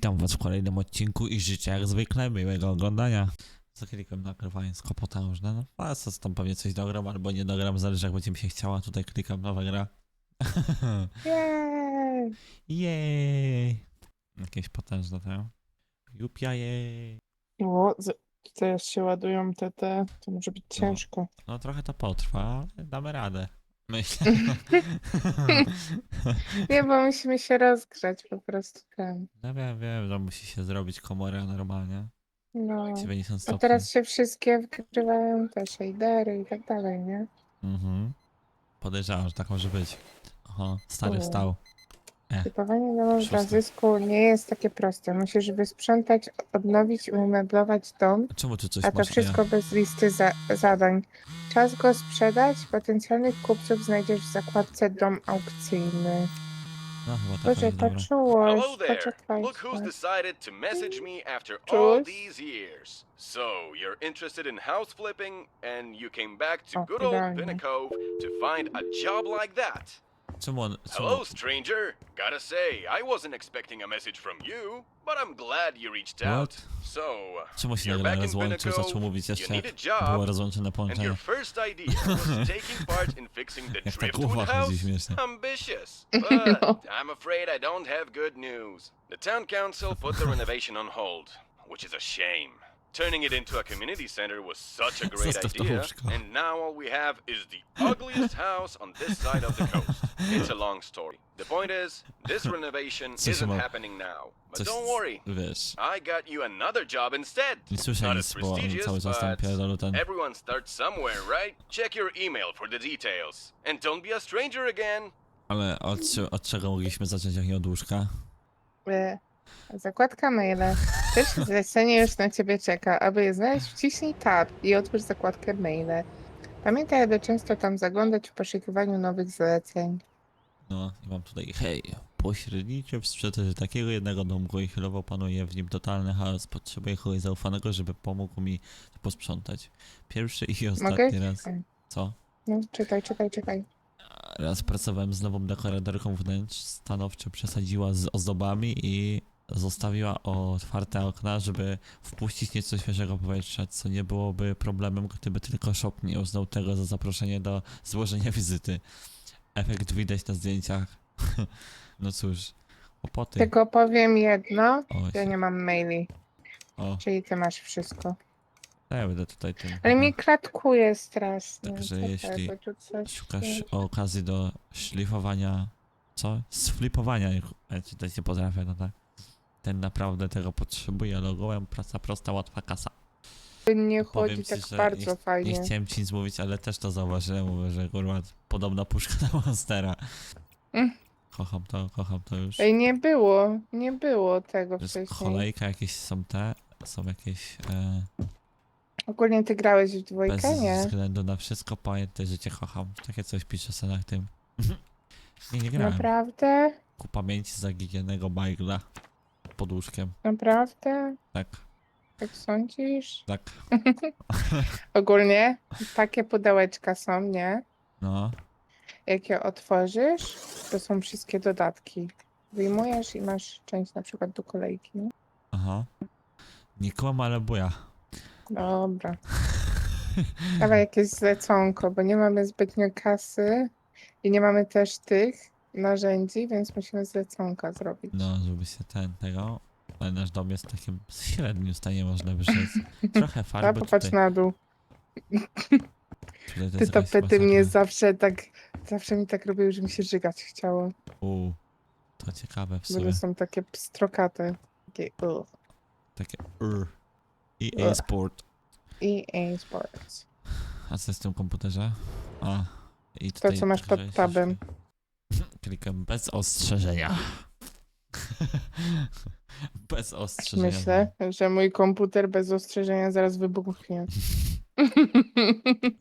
Witam was w kolejnym odcinku i życzę jak zwykle miłego oglądania. Zaklikam nagrywanie z kopotężne. No, co tam pewnie coś dogram albo nie dogram, zależy jak będzie mi się chciała. Tutaj klikam nowa gra. Jej! Jej! Jakieś potężne to. Jupia jej. O, z- teraz się ładują te, te, to może być ciężko. No trochę to potrwa, ale damy radę. Myślę. Nie, bo musimy się rozgrzać po prostu no wiem, wiem, że musi się zrobić komora normalnie. No. 90 A stopni. teraz się wszystkie wgrywają te shadery i tak dalej, nie? Mhm. Podejrzewam, że tak może być. Aha, stary wstał. Typowanie domu Szóste. w zysku nie jest takie proste. Musisz wysprzątać, odnowić i umeblować dom, A czemu tu coś a to masz? wszystko bez listy za zadań. Czas go sprzedać, potencjalnych kupców znajdziesz w zakładce dom aukcyjny. No chyba taka Boże, jest dobra. poczułoś, Hello there. Look who's decided to message me after all Czułeś? these years. So, you're interested in house flipping, and you came back to O, good old. Pinnacle to find a job like that. Czemu on... Czemu... Hello, stranger. Gotta say, I wasn't expecting a message from you, but I'm glad you reached out. What? So, Czemu się you're nagle back in rozłączył, Pinnacle, zaczął mówić you jeszcze need jak a było job, rozłączone and połączenie. your first idea was taking part in fixing the Jak ta driftwood głowa chodzi house? śmiesznie. Ambitious, but I'm afraid I don't have good news. The town council put the renovation on hold, which is a shame. Turning it into a community center was such a great Zostaw to idea, łóżko. and now all we have is the ugliest house on this side of the coast. It's a long story. The point is, this renovation Co się isn't ma- happening now. But Coś... don't worry, Wiesz, I got you another job instead. nie słyszę Not nic, as bo prestigious, cały czas tam but pierdolę ten... Everyone starts somewhere, right? Check your email for the details. And don't be a stranger again. Ale od, czy- od czego mogliśmy zacząć, jak nie od łóżka? E, Zakładka maile. Pierwsze zlecenie już na ciebie czeka. Aby je znaleźć, wciśnij tab i otwórz zakładkę maile. Pamiętaj, aby często tam zaglądać w poszukiwaniu nowych zleceń. No, i mam tutaj, hej, pośredniczy w sprzedaży takiego jednego domku i chwilowo panuje w nim totalny chaos. Potrzebuję kogoś zaufanego, żeby pomógł mi posprzątać. Pierwszy i ostatni Mogę? raz. Czekaj. Co? No, czytaj, czytaj, czytaj. Raz pracowałem z nową dekoratorką wnętrz, stanowczo przesadziła z ozdobami i zostawiła otwarte okna, żeby wpuścić nieco świeżego powietrza, co nie byłoby problemem, gdyby tylko shop nie uznał tego za zaproszenie do złożenia wizyty. Efekt widać na zdjęciach. no cóż, kłopoty. Tylko powiem jedno. O, Ja nie mam maili, o, czyli ty masz wszystko. to ja będę tutaj tym. Ale mi klatkuje strasznie. Także Czekaj, jeśli Szukasz okazji do szlifowania. Co? Sflipowania. Ja czytać nie potrafię, no tak. Ten naprawdę tego potrzebuje, ale ogółem praca prosta, łatwa kasa. Nie Powiem chodzi ci, tak że bardzo Nie fajnie. chciałem ci nic mówić, ale też to zauważyłem, mówię, że kurwa podobna puszka na Monstera. Mm. Kocham to, kocham to już. Ej, nie było, nie było tego jest wcześniej. kolejka, jakieś są te, są jakieś, e, Ogólnie ty grałeś w bez dwójkę, nie? względu na wszystko, pamiętaj, że cię kocham. Takie coś pisze sobie na tym. nie, nie grałem. Naprawdę? ku pamięci zaginionego Bajgla pod łóżkiem. Naprawdę? Tak, Tak sądzisz? tak. Ogólnie takie pudełeczka są, nie? No, Jak je otworzysz, to są wszystkie dodatki. Wyjmujesz i masz część na przykład do kolejki. nie? aha. Nie kłam, ale buja. Dobra. Dawaj jakieś zleconko, bo nie mamy zbytnio kasy i nie mamy też tych narzędzi, więc musimy zleconka zrobić. No, żeby się ten, tego... Ale nasz dom jest w takim średnim stanie, można by rzec. Trochę A farby popatrz tutaj, na dół. tutaj to Te jest jakaś mnie masakra. zawsze tak, zawsze mi tak robiły, że mi się żygać chciało. U, to ciekawe w Bo sumie. są takie pstrokate. Takie ugh. Takie ur. EA Ugh. Sport. EA Sports. A co jest w tym komputerze? A, i To, tutaj co masz pod tabem. jeszcze- Klikam bez ostrzeżenia. bez ostrzeżenia. Myślę, że mój komputer bez ostrzeżenia zaraz wybuchnie.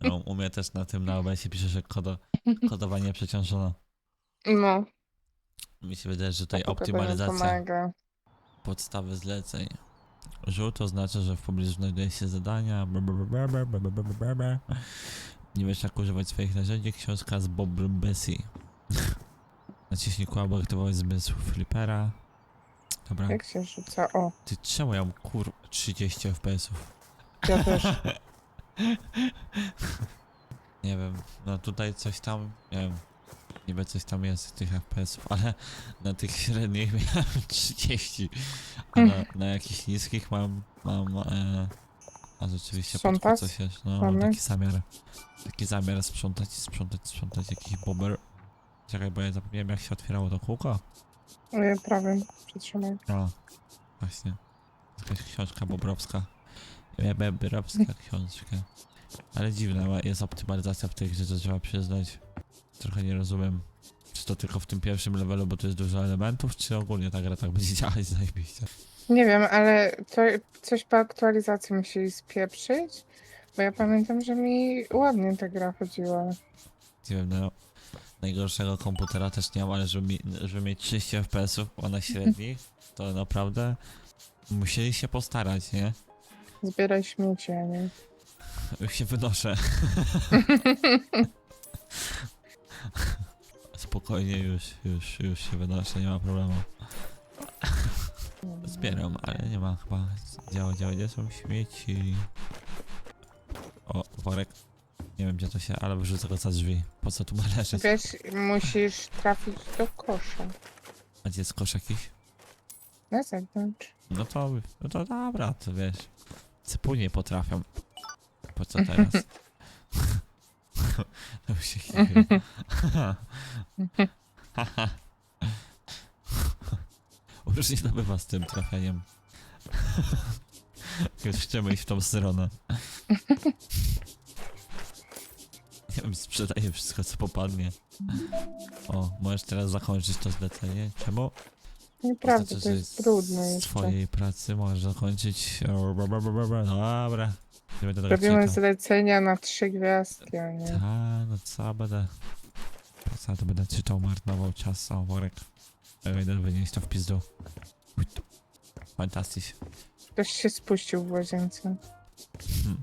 No, u mnie też na tym na OBS-ie pisze, że kodo, kodowanie przeciążono. No, Mi się wydaje, że tutaj to optymalizacja pomaga. podstawy zleceń. Żółto oznacza, że w pobliżu znajduje się zadania. bla, bla, bla, bla, bla, bla, bla, bla, bla. Nie wiesz jak używać swoich narzędzi. Książka z Bob Bessie. Naciśnij kół, aby aktywować zmysł flipera. Dobra. Jak się rzuca? O, Ty czemu ja mam kur... 30 FPS-ów? ja też. Nie wiem, no tutaj coś tam, nie wiem, niby coś tam jest tych FPS-ów, ale na tych średnich miałem 30, a na, na jakichś niskich mam, mam, e, a rzeczywiście pod Sprzątasz? coś jest, no mam Mamy? taki zamiar, taki zamiar sprzątać, sprzątać, sprzątać jakiś bomber. Czekaj, bo ja zapomniałem jak się otwierało to kółko. Nie, prawym. Przytrzymaj. No, właśnie, jakaś książka bobrowska, bobrowska książka. Ale dziwna jest optymalizacja w tej grze, to trzeba przyznać. Trochę nie rozumiem. Czy to tylko w tym pierwszym levelu, bo to jest dużo elementów, czy ogólnie ta gra tak będzie działać zajebiście. Nie wiem, ale to coś po aktualizacji musieli spieprzyć, bo ja pamiętam, że mi ładnie ta gra chodziła. Nie wiem, no. Najgorszego komputera też nie mam, ale żeby, mi, żeby mieć 30 FPS-ów, na średnich, to naprawdę musieli się postarać, nie? Zbieraj śmieci, a nie. Już się wynoszę. Spokojnie, już, już, już się wynoszę, nie ma problemu. Zbieram, ale nie ma chyba. Działa, działa, gdzie są śmieci? O, worek. Nie wiem gdzie to się, ale wyrzucę go za drzwi. Po co tu ma leżeć? Wiesz, musisz trafić do kosza. A gdzie jest kosz jakiś? Na zewnątrz. No to, no to dobra, to wiesz. Cypunie potrafią. Po co teraz? to już się chwilę. Już nie nabywa z tym trafieniem. Już chcemy iść w tą stronę. Sprzedaję wszystko co popadnie. O, możesz teraz zakończyć to zlecenie. Czemu? Nieprawda, to że jest brudne z jeszcze. swojej pracy możesz zakończyć. O. Dobra. Nie będę tego Robimy czytał. zlecenia na trzy gwiazdki, a nie. Ta, no co będę. Co to będę czytał, marnował czas, o worek. Idę wynieść to w pizdu. Fantastycznie. Ktoś się spuścił w łazience. Hmm.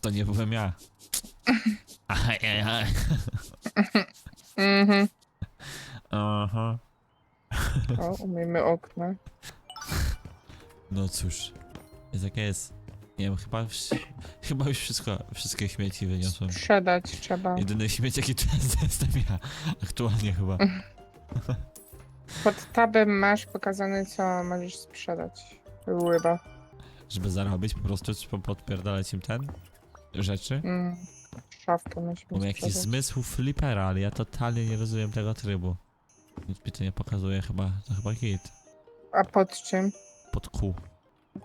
To nie byłem ja. Ajajaj. Mhm. Aha. O, umyjmy okna. No cóż. Jest jak jest. Nie wiem, chyba, wsz- chyba już wszystko, wszystkie śmieci wyniosłem. Sprzedać trzeba. Jedyny śmieć jaki tu jest, to jestem ja. Aktualnie chyba. Pod tabem masz pokazane, co możesz sprzedać. Łyba. Żeby zarobić po prostu trzeba podpierdalać im ten rzeczy. Mm. Szafkę musimy Mam jakiś zmysł flipera, ale ja totalnie nie rozumiem tego trybu. Nic mi to nie pokazuje chyba, to chyba hit. A pod czym? Pod Q.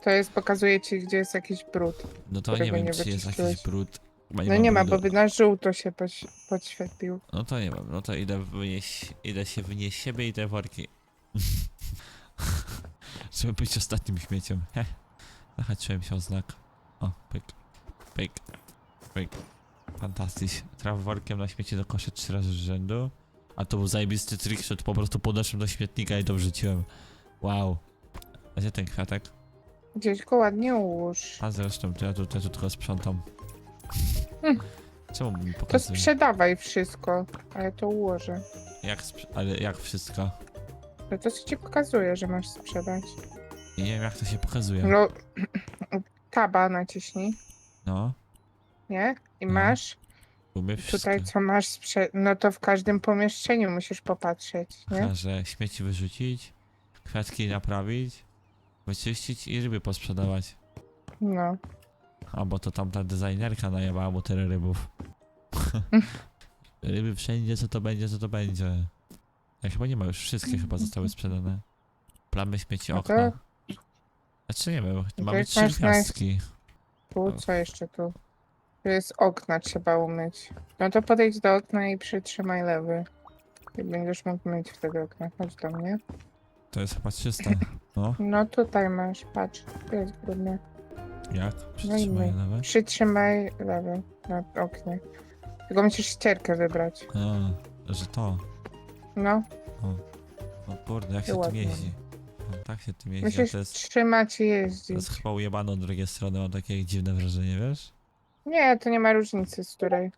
To jest, pokazuje ci, gdzie jest jakiś brud. No to nie Którego wiem, nie czy jest wyczyściłeś. jakiś brud. Chyba No nie ma, brudu. bo by na żółto się poś- podświetlił. No to nie wiem, no to idę wynieść, idę się wynieść siebie i te worki. Żeby być ostatnim śmieciem. Heh. Zahaczyłem się o znak. O, pyk, pyk, pyk. Fantastycznie. Traf workiem na śmieci do kosza trzy razy z rzędu. A to był zajebisty trickshot, po prostu podeszłem do śmietnika i to wrzuciłem. Wow. A gdzie ten kwiatek? Gdzieś go ładnie ułóż. A zresztą, to ja tu, ja tu tylko sprzątam. Hmm. Czemu mi To pokazuje? sprzedawaj wszystko, a ja to ułożę. Jak, sprz- ale jak wszystko? No to co ci pokazuje, że masz sprzedać. Nie wiem jak to się pokazuje. No, taba naciśnij, No, nie? I No. masz tutaj, co masz sprzedać. No to w każdym pomieszczeniu musisz popatrzeć, nie? Aha, że śmieci wyrzucić, kwiatki naprawić, wyczyścić i ryby posprzedawać. No. A bo to tamta designerka najebała mu tyle rybów. Ryby wszędzie, co to będzie, co to będzie. Ja chyba nie ma już, wszystkie chyba zostały sprzedane. Plamy śmieci No to- okna. Znaczy nie wiem, to mamy trzy masz na- gwiazdki. Tu, co jeszcze tu? Tu jest okna, trzeba umyć. No to podejdź do okna i przytrzymaj lewy. I będziesz mógł myć wtedy okna. Chodź do mnie. To jest chyba czyste. No, No tutaj masz, patrz. Tu jest brudne. jak? No Przytrzymaj myj. lewe. Przytrzymaj lewy na oknie. Tylko musisz ścierkę wybrać. A, że to. No, O kurde, jak To się tym ładnie. jeździ. Tak się tym jeździ, a musisz to jest... trzymać i To jeździć. jest chyba ujebane od drugiej strony, mam takie dziwne wrażenie, wiesz? Nie, to nie ma różnicy, z której.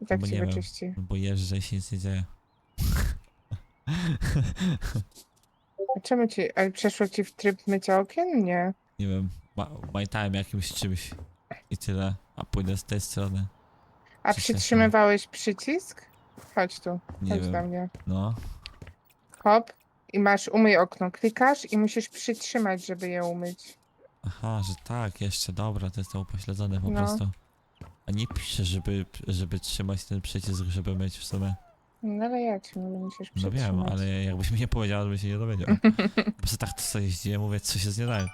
I tak Bo ci nie wiem. wyczyści. Bo jeżdżę i się nic nie dzieje. A czemu ci, ale przeszło ci w tryb mycia okien? Nie. Nie wiem, ma, majtałem jakimś czymś i tyle, a pójdę z tej strony. A Czy się- przytrzymywałeś przycisk? Chodź tu, Nie chodź do wiem, mnie. no. Hop. I masz umyj okno. Klikasz i musisz przytrzymać, żeby je umyć. Aha, że tak, jeszcze, dobra, to jestem upośledzony po No. prostu. A nie pisze, żeby, żeby trzymać ten przycisk, żeby mieć w sumie. No ale ja ci mówię, musisz No przytrzymać. wiem, ale jakbyś mi nie powiedział, to bym się nie dowiedział. Po prostu tak to sobie jeździłem, mówię, co się z nie daje.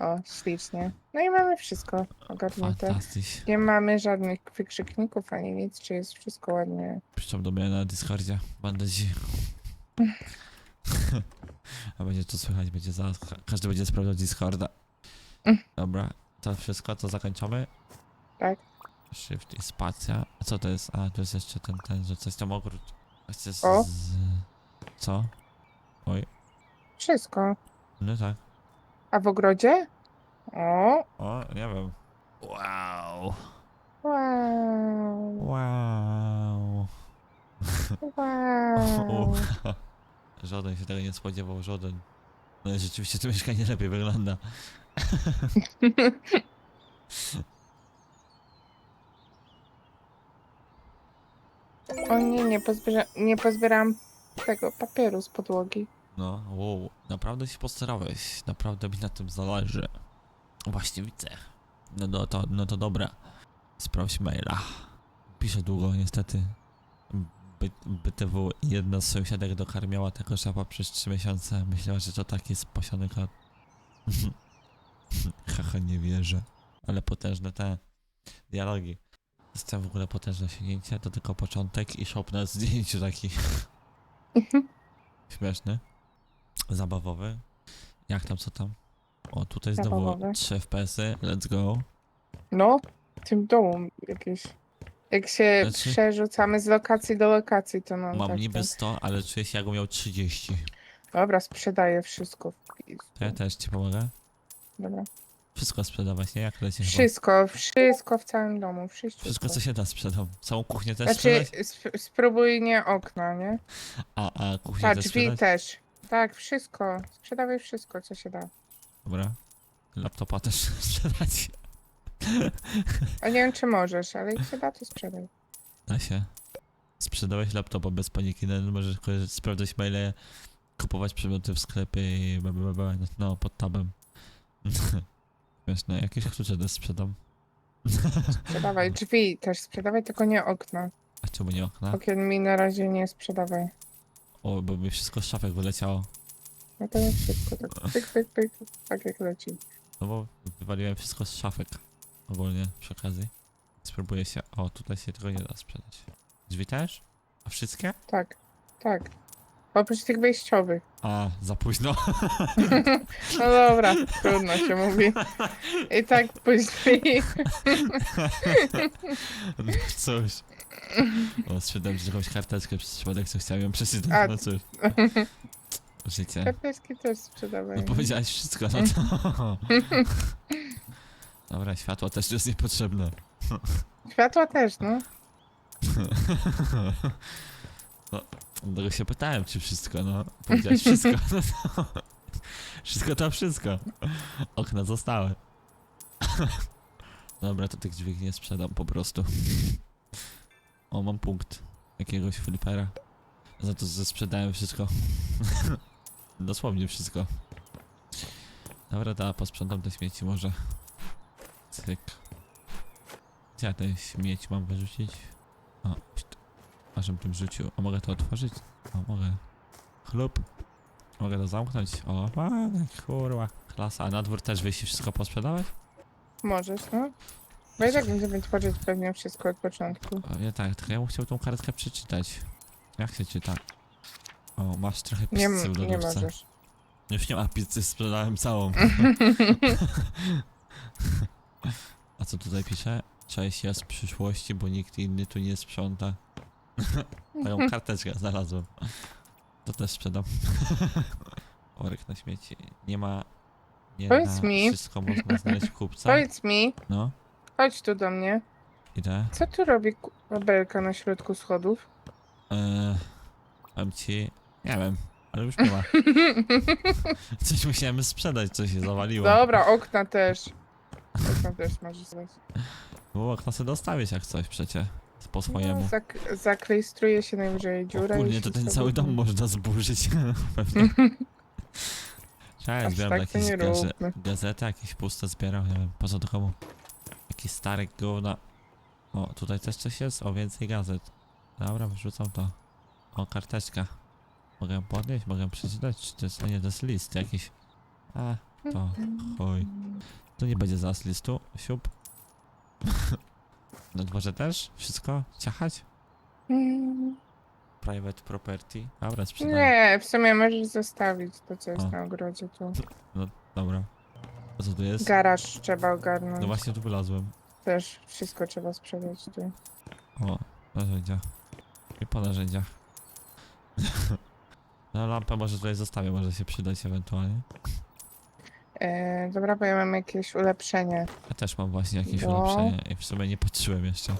O, ślicznie. No i mamy wszystko ogarnięte. Fantastycznie. Nie mamy żadnych wykrzykników ani nic, czy jest wszystko ładnie. Piszą do mnie na Discordzie, bandyci. A będzie to słychać, będzie zaraz, ka- każdy będzie sprawdzał Discorda. Mm. Dobra, to wszystko, to zakończamy. Tak. Shift i spacja. A co to jest? A, to jest jeszcze ten, ten, że coś tam ogród. Chcę z... O. z... Co? Oj, Wszystko. no tak. A w ogrodzie? O, O, nie wiem. Wow. wow, Wow. wow. Żaden się tego nie spodziewał, żaden. No i rzeczywiście to mieszkanie lepiej wygląda. O nie, nie, pozbiera, nie pozbieram tego papieru z podłogi. No, wow, naprawdę się postarałeś. Naprawdę mi na tym zależy. Właśnie widzę. No, no, to, no to dobra. Sprawdź maila. Piszę długo, niestety. By, BTW jedna z sąsiadek dokarmiała tego szapa przez 3 miesiące. Myślała, że to taki spasiony kot. Haha, nie wierzę. Ale potężne te dialogi. Jestem w ogóle potężne osiągnięcie, to tylko początek i shop na zdjęciu taki śmieszny, zabawowy. Jak tam, co tam? O, tutaj znowu Zabawowy. 3 FPS-y, let's go. No, w tym domu jakieś. Jak się Znaczy- przerzucamy z lokacji do lokacji, to no Mam tak, niby tak. 100, ale czuję się jakbym miał 30. Dobra, sprzedaję wszystko. To ja też ci pomogę. Dobra. Wszystko sprzedawać, nie? Jak leci chyba. Wszystko, wszystko w całym domu, wszystko. Wszystko co się da sprzedam. Całą kuchnię też Znaczy, sprzedać? sp- spróbuj nie okna, nie? A, a kuchnię Tak, też drzwi sprzedać? też. Tak, wszystko. Sprzedawaj wszystko, co się da. Dobra. Laptopa też sprzedać. A nie wiem, czy możesz, ale jak się da, to sprzedaj. Da się. Sprzedałeś laptopa bez paniki, no, możesz tylko sprawdzać maile, kupować przedmioty w sklepie i bla, bla, bla, no, no, pod tabem. Śmieszne, jakieś klucze też sprzedam. Sprzedawaj drzwi też, sprzedawaj tylko nie okna. A czemu nie okna? Okien mi na razie nie sprzedawaj. O, bo mi wszystko z szafek wyleciało. No to jest wszystko tak pyk, pyk, pyk, tak jak leci. No bo wywaliłem wszystko z szafek. Ogólnie przy okazji. Spróbuję się. O, tutaj się tego nie da sprzedać. Drzwi też? A wszystkie? Tak, tak. Oprócz tych wejściowych. A, za późno. No dobra, trudno się mówi. I tak później. No cóż. O, sprzedałem ci jakąś karteczkę przez przypadek, co chciałem ją A. przeczytać. No cóż. Życie. Karteczki też sprzedawaj. No powiedziałeś wszystko, no to. Dobra, światło też jest niepotrzebne. Światła też, no. No, dlatego się pytałem, czy wszystko, no. Powiedziałeś wszystko, no to... Wszystko to wszystko. Okna zostały. Dobra, to tych dźwig nie sprzedam po prostu. O, mam punkt. Jakiegoś flipera. Za to, że sprzedałem wszystko. Dosłownie wszystko. Dobra, da, posprzątam te śmieci może. Cyk. Gdzie ja te śmieci mam wyrzucić? O, żebym tym rzucił. A mogę to otworzyć? O, mogę. Chlup. Mogę to zamknąć? O, a, kurwa. Klasa. A na dwór też wyjść i wszystko posprzedawać? Możesz, no. Bo i tak będziemy tworzyć pewnie wszystko od początku. O, nie tak, tylko ja bym chciał tą kartkę przeczytać. Jak się czyta? O, masz trochę Nie, pizzy m- w nie lodówce. możesz. Już nie ma pizzy, sprzedałem całą. A co tutaj pisze? Cześć, ja z przyszłości, bo nikt inny tu nie sprząta. Taką karteczkę znalazłem. To też sprzedam. Orek na śmieci. Nie ma... Nie Powiedz na mi. wszystko można znaleźć kupca. Powiedz mi, No, chodź tu do mnie. idę. Co tu robi ku- belka na środku schodów? Eee, powiem ci... Nie wiem. ale już nie ma. Coś musiałem sprzedać, co się zawaliło. Dobra, okna też. Okna też możesz zdać. Bo okna sobie dostawić jak coś przecie. Po No, swojemu. zak zaklejstruje się najwyżej dziura Ogólnie to ten cały dom można zburzyć. Pewnie. Cześć, zbieram tak jakieś gaze róbmy. gazety, jakieś puste zbieram, nie wiem, po co to komu. Jakieś stare gówna. O, tutaj też coś jest, o więcej gazet. Dobra, wrzucam to. O, karteczka. Mogę podnieść, mogę przeczytać, czy to jest, nie, to jest list jakiś. A, to chuj. To nie będzie zaraz listu, siup. Na dworze też? Wszystko? Ciachać? Mm, Private property. Dobra, sprzedam. Nie, w sumie możesz zostawić to, co jest O. na ogrodzie tu. Dobra. A co tu jest? Garaż trzeba ogarnąć. No właśnie tu wylazłem. Też wszystko trzeba sprzedać tu. O, narzędzia. I po narzędziach. No lampę może tutaj zostawię, może się przydać ewentualnie. E, dobra, bo ja mam jakieś ulepszenie. Ja też mam właśnie jakieś No. ulepszenie i w sumie nie patrzyłem jeszcze.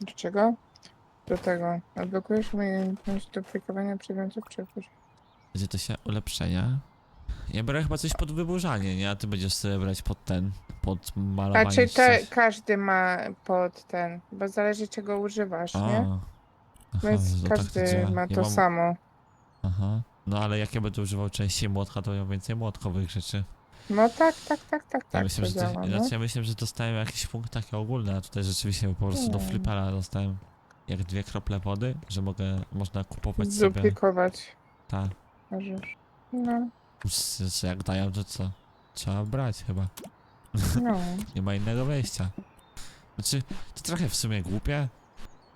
Do czego? Do tego. Odblokujesz umiejętność duplikowania przedmiotów czy jakoś. Gdzie to się ulepszenia? Ja biorę chyba coś pod wyburzanie, nie? A ty będziesz sobie brać pod ten, pod malowanie A czy czy to coś. każdy ma pod ten, bo zależy czego używasz, nie? Aha, Więc tak każdy działa. ma Ja to mam- samo. Aha. No ale jak ja będę używał częściej młotka, to miał więcej młotkowych rzeczy. No tak, tak, tak, tak, Ja tak. myślę, to że to, działa, no. znaczy ja myślę, że dostałem jakiś punkt taki ogólny, a tutaj rzeczywiście po prostu do flipera dostałem jak dwie krople wody, że mogę, można kupować sobie, Duplikować tak, możesz. No, jak dają to co? Trzeba brać chyba, no. nie ma innego wyjścia. Znaczy, to trochę w sumie głupie,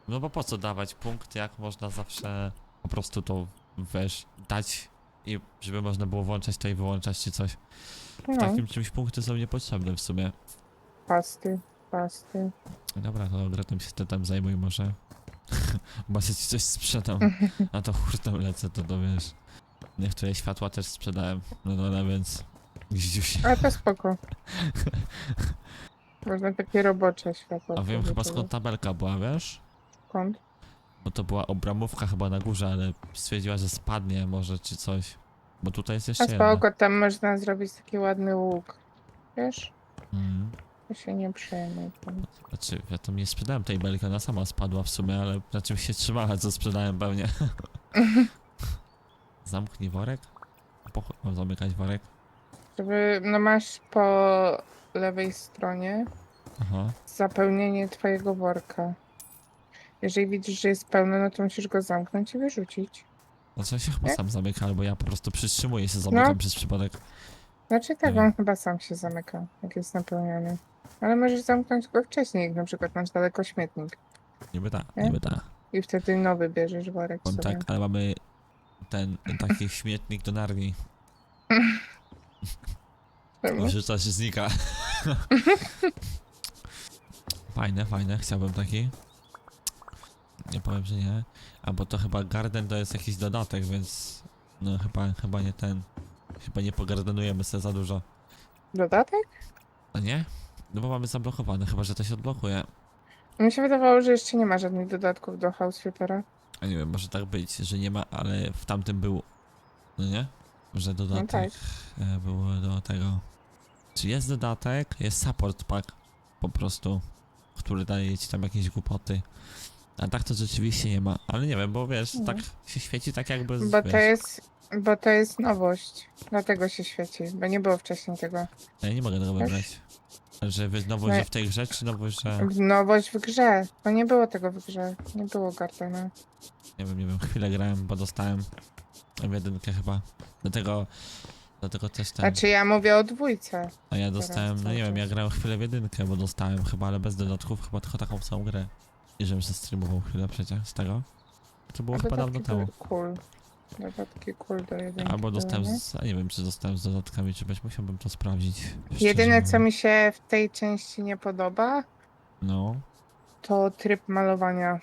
no bo po co dawać punkt, jak można zawsze po prostu to, wiesz, dać i żeby można było włączać to i wyłączać czy coś. W no. takim czymś punkty są niepotrzebne w sumie. Pasty, pasty. Dobra, to gratem się ty tam zajmuj może. Się ci coś sprzedam. A to hurtem lecę, to to wiesz. Niektóre światła też sprzedałem. No dobra, więc... Gdzieś. Ale to spoko. Można takie robocze światło. A wiem chyba skąd tabelka była, wiesz? Skąd? Bo to była obramówka chyba na górze, ale stwierdziła, że spadnie może czy coś. Bo tutaj jest jeszcze A jedna. spoko, tam można zrobić taki ładny łuk. Wiesz? Mm. To się nie przejmuj. Znaczy, ja tam nie sprzedałem tej belki, ona sama spadła w sumie, ale na czymś się trzymała, co sprzedałem pewnie. Zamknij worek? Po chuj mam zamykać worek? Żeby, no masz po lewej stronie Aha. zapełnienie twojego worka. Jeżeli widzisz, że jest pełny, no to musisz go zamknąć i wyrzucić. Znaczy ja się chyba sam zamyka, albo ja po prostu przytrzymuję się zamykam No. przez przypadek. Znaczy tak, on chyba sam się zamyka, jak jest napełniony. Ale możesz zamknąć go wcześniej, jak na przykład masz daleko śmietnik. Niby tak, Nie? niby tak. I wtedy nowy bierzesz worek On sobie. tak, ale mamy ten taki śmietnik do narni. Dobra. Wrzuca się znika. fajne, fajne, chciałbym taki. Nie powiem, że nie. A bo to chyba garden to jest jakiś dodatek, więc no chyba, chyba nie ten. Chyba nie pogardenujemy sobie za dużo. Dodatek? A nie? No bo mamy zablokowane, chyba że to się odblokuje. Mi się wydawało, że jeszcze nie ma żadnych dodatków do House Flippera. A nie wiem, może tak być, że nie ma, ale w tamtym był. No nie? Że dodatek tak. e, było do tego. Czy jest dodatek? Jest support pack po prostu, który daje ci tam jakieś głupoty. A tak to rzeczywiście nie ma, ale nie wiem, bo wiesz, tak się świeci tak jakby. z- Bo wiesz, to jest, bo to jest nowość. Dlatego się świeci, bo nie było wcześniej tego. Ja nie mogę tego Wiesz? wybrać. Że wy nowość No że w tej grze, czy nowość, że. Nowość w grze, bo nie było tego w grze. Nie było Gardena. Nie wiem, nie wiem, chwilę grałem, bo dostałem w jedynkę chyba. Dlatego. Dlatego też ten. Znaczy ja mówię o dwójce. A ja dostałem, no nie wiem, ja grałem chwilę w jedynkę, bo dostałem chyba, ale bez dodatków, chyba tylko taką samą grę. I żebym się streamował chwilę przecież z tego. To było A chyba dawno dodatki temu. były Cool. Dodatki cool do jedynki. Albo były, dostałem, nie? z, a nie wiem czy dostałem z dodatkami, czy być musiałbym to sprawdzić. szczerze Jedyne co mówiąc. mi się w tej części nie podoba, No, to tryb malowania.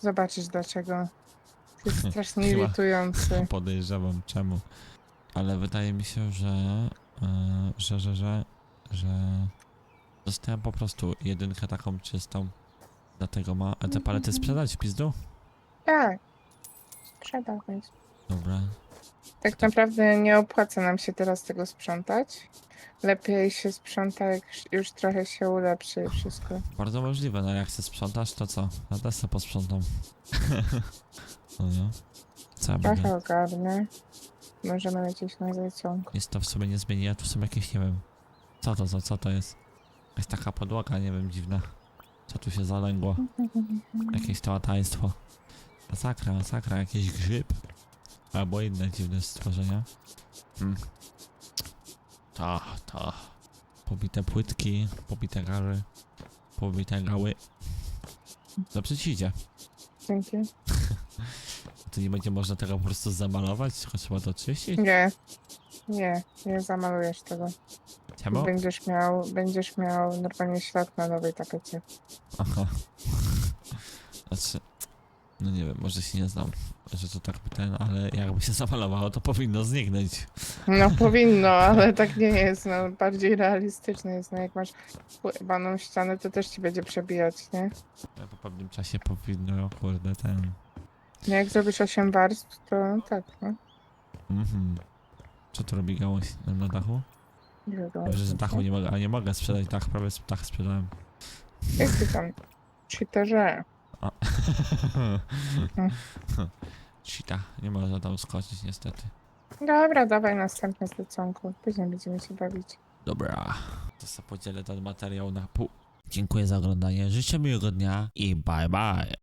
Zobaczysz dlaczego. To jest strasznie Chyba. irytujący. podejrzewam czemu. Ale wydaje mi się, że, e, że, że, że, że dostałem po prostu jedynkę taką czystą. Dlatego ma, a te palety sprzedać w pizdu? Tak. Sprzedawaj. Dobra. Tak naprawdę nie opłaca nam się teraz tego sprzątać. Lepiej się sprząta, jak już trochę się ulepszy wszystko. Bardzo możliwe, no jak chcę sprzątać, to co? Ja też se posprzątam. no nie? Co ja będę? Trochę ogarnę. Możemy lecieć na zaciąg. Nic to w sobie nie zmieni, a tu są jakieś, nie wiem. Co to, co, co to jest? Jest taka podłoga, nie wiem, dziwna. Co tu się zalęgło? Jakieś tełatajstwo. Masakra, masakra, jakiś grzyb. Albo inne dziwne stworzenia. Hmm. Ta, ta. Pobite płytki, pobite gary, pobite gały. Dobrze ci idzie. Dzięki. To nie będzie można tego po prostu zamalować, tylko trzeba to czyścić? Nie. Nie, nie zamalujesz tego. Czemu? Będziesz miał, będziesz miał normalnie ślad na nowej tapecie. Aha. Znaczy, no nie wiem, może się nie znam, że to tak ten, ale jakby się zamalowało, to powinno zniknąć. No powinno, ale tak nie jest. No, bardziej realistyczne jest. No, jak masz pływaną ścianę, to też ci będzie przebijać, nie? Ja po pewnym czasie powinno, kurde, ten... No, jak zrobisz 8 warstw, to tak, no. Mhm. Co tu robi gałąź na, dachu? Dobrze, że dachu nie mogę, a nie mogę sprzedać dach, prawie dach sprzedałem. Jak ty tam? Cheaterze. Cheata, nie można tam skoczyć niestety. Dobra, dawaj następne zleconko. Później będziemy się bawić. Dobra, to sobie podzielę ten materiał na pół. Dziękuję za oglądanie, życzę miłego dnia i bye bye.